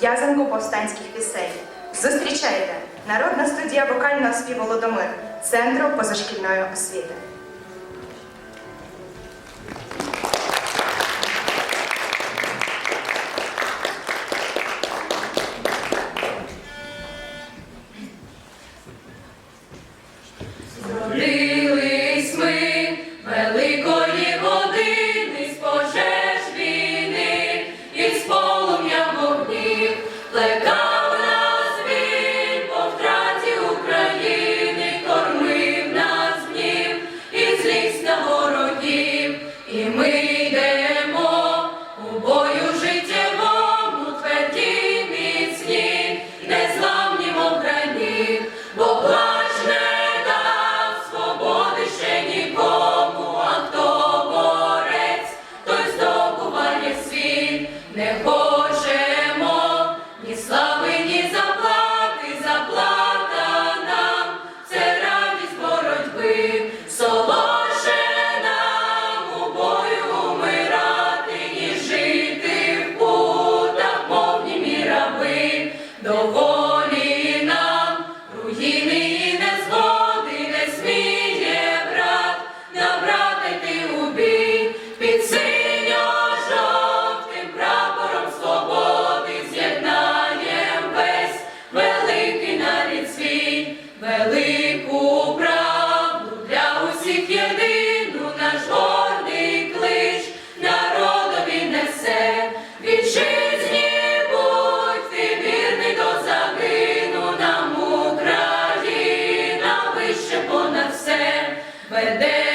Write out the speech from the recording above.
в'язанку повстанських пісень. Зустрічайте! Народна студія вокального співу Лодомир Центру позашкільної освіти. І ми йдемо у бою життєвому, тверді міцні, не зламнімо бо плач не свободи ще нікому, а хто борець, той здобуває світ. не Доволі нам руїни і незгоди не сміє брат, набрати ти у під синьо-жовтим прапором свободи з'єднаєм весь великий нарід великий. but then.